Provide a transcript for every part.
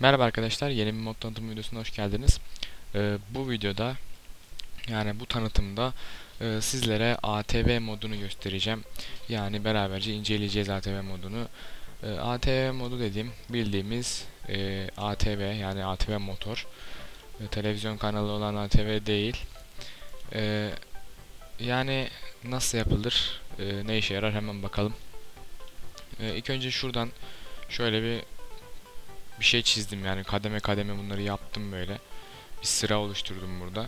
Merhaba arkadaşlar, yeni bir mod tanıtım videosuna hoş geldiniz. Ee, bu videoda, yani bu tanıtımda e, sizlere ATV modunu göstereceğim. Yani beraberce inceleyeceğiz ATV modunu. Ee, ATV modu dediğim bildiğimiz e, ATV yani ATV motor. E, televizyon kanalı olan ATV değil. E, yani nasıl yapılır, e, ne işe yarar hemen bakalım. E, ilk önce şuradan şöyle bir bir şey çizdim yani kademe kademe bunları yaptım böyle. Bir sıra oluşturdum burada.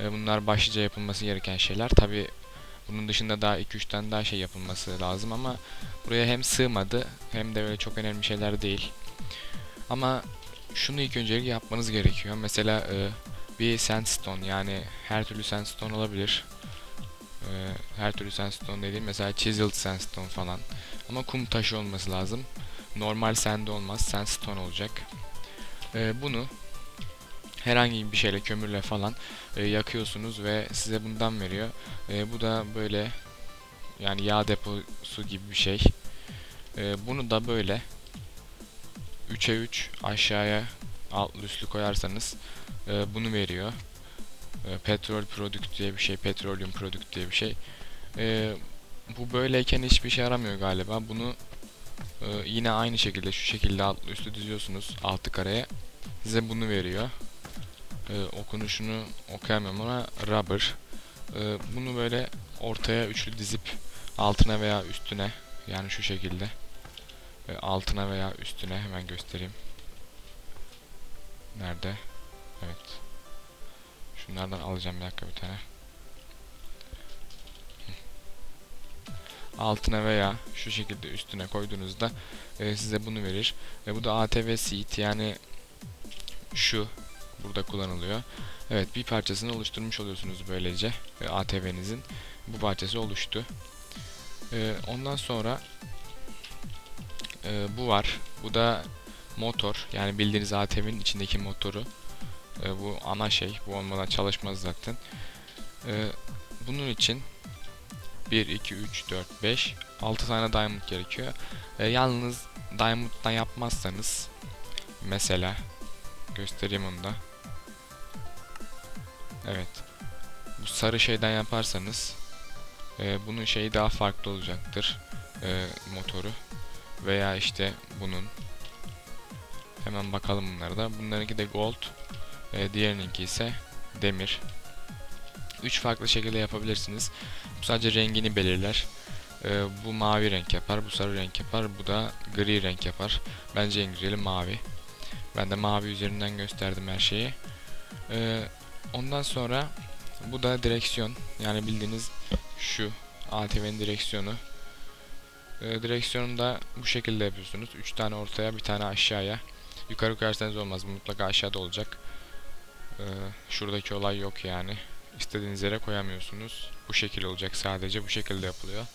E, bunlar başlıca yapılması gereken şeyler. Tabi bunun dışında daha 2-3 tane daha şey yapılması lazım ama buraya hem sığmadı hem de böyle çok önemli şeyler değil. Ama şunu ilk öncelik yapmanız gerekiyor. Mesela e, bir sandstone yani her türlü sandstone olabilir. E, her türlü sandstone dediğim mesela chiseled sandstone falan. Ama kum taşı olması lazım. Normal sende olmaz. Sandstone olacak. E, bunu herhangi bir şeyle kömürle falan e, yakıyorsunuz ve size bundan veriyor. E, bu da böyle yani yağ deposu gibi bir şey. E, bunu da böyle 3'e 3 aşağıya alt üstlü koyarsanız e, bunu veriyor. E, petrol product diye bir şey, petroleum product diye bir şey. E, bu böyleyken hiçbir şey yaramıyor galiba. Bunu e, yine aynı şekilde şu şekilde alt üstü diziyorsunuz altı kareye. Size bunu veriyor. E, okunuşunu okuyamıyorum ama rubber. E, bunu böyle ortaya üçlü dizip altına veya üstüne yani şu şekilde e, altına veya üstüne hemen göstereyim. Nerede? Evet. Şunlardan alacağım bir dakika bir tane. altına veya şu şekilde üstüne koyduğunuzda e, size bunu verir. Ve bu da ATV seat yani şu burada kullanılıyor. Evet bir parçasını oluşturmuş oluyorsunuz böylece e, ATV'nizin bu parçası oluştu. E, ondan sonra e, bu var. Bu da motor yani bildiğiniz ATV'nin içindeki motoru. E, bu ana şey. Bu olmadan çalışmaz zaten. E, bunun için 1, 2, 3, 4, 5 6 tane diamond gerekiyor. E, yalnız diamond'dan yapmazsanız mesela göstereyim onu da. Evet. Bu sarı şeyden yaparsanız e, bunun şeyi daha farklı olacaktır. E, motoru. Veya işte bunun hemen bakalım bunlara da. Bunlarınki de gold. E, diğerininki ise demir. 3 farklı şekilde yapabilirsiniz. Bu sadece rengini belirler. Ee, bu mavi renk yapar, bu sarı renk yapar, bu da gri renk yapar. Bence en güzeli mavi. Ben de mavi üzerinden gösterdim her şeyi. Ee, ondan sonra bu da direksiyon. Yani bildiğiniz şu ATV'nin direksiyonu. Ee, direksiyonu da bu şekilde yapıyorsunuz. 3 tane ortaya, bir tane aşağıya. Yukarı koyarsanız olmaz. Mutlaka aşağıda olacak. Ee, şuradaki olay yok yani istediğiniz yere koyamıyorsunuz. Bu şekil olacak sadece bu şekilde yapılıyor.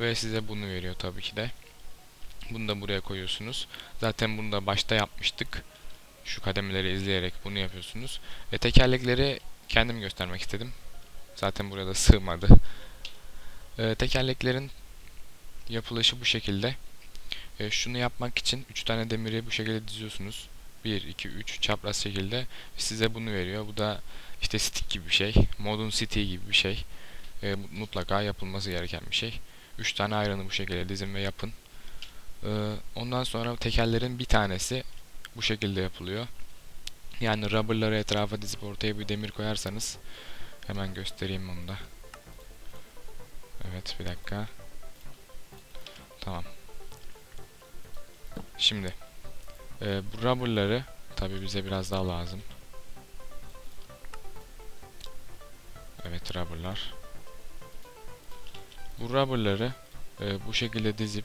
Ve size bunu veriyor tabii ki de. Bunu da buraya koyuyorsunuz. Zaten bunu da başta yapmıştık. Şu kademeleri izleyerek bunu yapıyorsunuz. Ve tekerlekleri kendim göstermek istedim. Zaten buraya da sığmadı. Ee, tekerleklerin yapılışı bu şekilde. Ee, şunu yapmak için 3 tane demiri bu şekilde diziyorsunuz. 1, 2, 3 çapraz şekilde size bunu veriyor. Bu da işte stick gibi bir şey. Modun city gibi bir şey. E, mutlaka yapılması gereken bir şey. 3 tane ayranı bu şekilde dizin ve yapın. E, ondan sonra tekerlerin bir tanesi bu şekilde yapılıyor. Yani rubberları etrafa dizip ortaya bir demir koyarsanız hemen göstereyim onu da. Evet bir dakika. Tamam. Şimdi e, bu rubberları tabi bize biraz daha lazım. Evet rubberlar. Bu rubberları e, bu şekilde dizip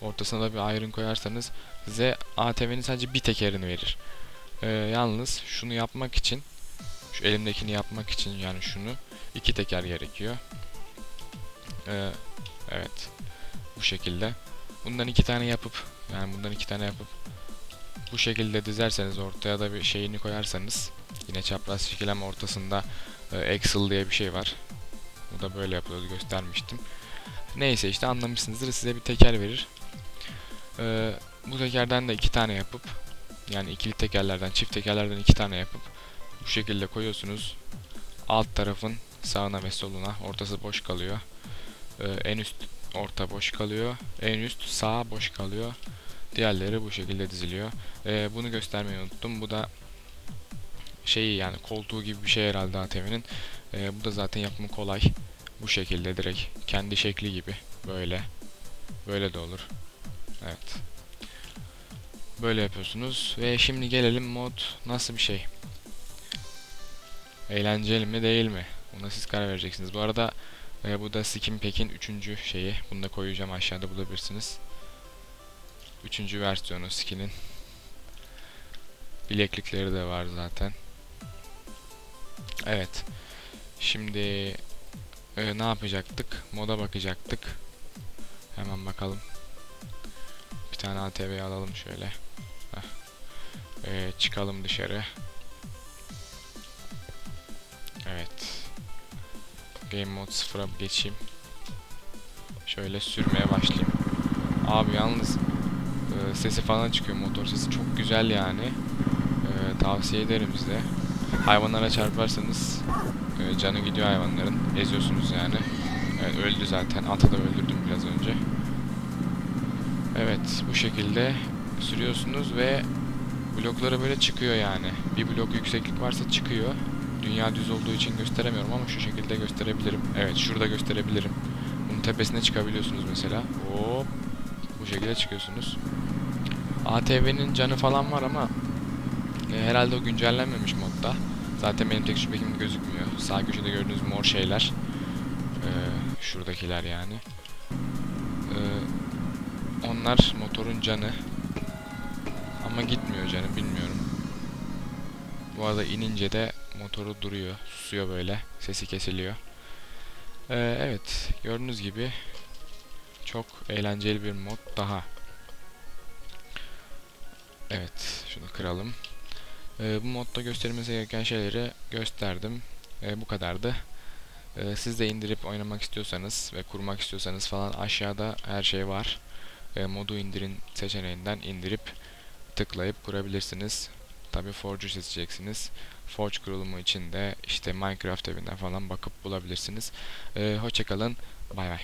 ortasına da bir iron koyarsanız size ATV'nin sadece bir tekerini verir. E, yalnız şunu yapmak için şu elimdekini yapmak için yani şunu iki teker gerekiyor. E, evet. Bu şekilde. Bundan iki tane yapıp yani bundan iki tane yapıp bu şekilde dizerseniz ortaya da bir şeyini koyarsanız yine çapraz şekil ama ortasında e, Excel diye bir şey var. Bu da böyle yapılıyordu göstermiştim. Neyse işte anlamışsınızdır size bir teker verir. Ee, bu tekerden de iki tane yapıp yani ikili tekerlerden çift tekerlerden iki tane yapıp bu şekilde koyuyorsunuz. Alt tarafın sağına ve soluna ortası boş kalıyor. Ee, en üst orta boş kalıyor. En üst sağ boş kalıyor. Diğerleri bu şekilde diziliyor. Ee, bunu göstermeyi unuttum. Bu da şeyi yani koltuğu gibi bir şey herhalde ATV'nin. Ee, bu da zaten yapımı kolay. Bu şekilde direkt kendi şekli gibi böyle. Böyle de olur. Evet. Böyle yapıyorsunuz ve şimdi gelelim mod nasıl bir şey? Eğlenceli mi değil mi? Ona siz karar vereceksiniz. Bu arada e, bu da Skin Pack'in 3. şeyi. Bunu da koyacağım aşağıda bulabilirsiniz. 3. versiyonu skin'in. Bileklikleri de var zaten. Evet. Şimdi e, ne yapacaktık? Moda bakacaktık. Hemen bakalım. Bir tane ATV alalım şöyle. E, çıkalım dışarı. Evet. Game Mode 0'a geçeyim. Şöyle sürmeye başlayayım. Abi yalnız sesi falan çıkıyor motor sesi çok güzel yani. E, tavsiye ederim size. Hayvanlara çarparsanız e, canı gidiyor hayvanların. Eziyorsunuz yani. Evet, öldü zaten. Ata da öldürdüm biraz önce. Evet bu şekilde sürüyorsunuz ve blokları böyle çıkıyor yani. Bir blok yükseklik varsa çıkıyor. Dünya düz olduğu için gösteremiyorum ama şu şekilde gösterebilirim. Evet şurada gösterebilirim. Bunun tepesine çıkabiliyorsunuz mesela. Hop. Bu şekilde çıkıyorsunuz. ATV'nin canı falan var ama e, herhalde o güncellenmemiş modda. Zaten benim tek şüphekim gözükmüyor. Sağ köşede gördüğünüz mor şeyler. E, şuradakiler yani. E, onlar motorun canı. Ama gitmiyor canı bilmiyorum. Bu arada inince de motoru duruyor. Susuyor böyle. Sesi kesiliyor. Ee, evet. Gördüğünüz gibi çok eğlenceli bir mod daha. Evet. Şunu kıralım. Ee, bu modda göstermesi gereken şeyleri gösterdim. Ee, bu kadardı. Ee, siz de indirip oynamak istiyorsanız ve kurmak istiyorsanız falan aşağıda her şey var. Ee, modu indirin seçeneğinden indirip tıklayıp kurabilirsiniz. Tabi Forge'u seçeceksiniz. Forge kurulumu için de işte Minecraft evinden falan bakıp bulabilirsiniz. Ee, hoşçakalın. Bay bay.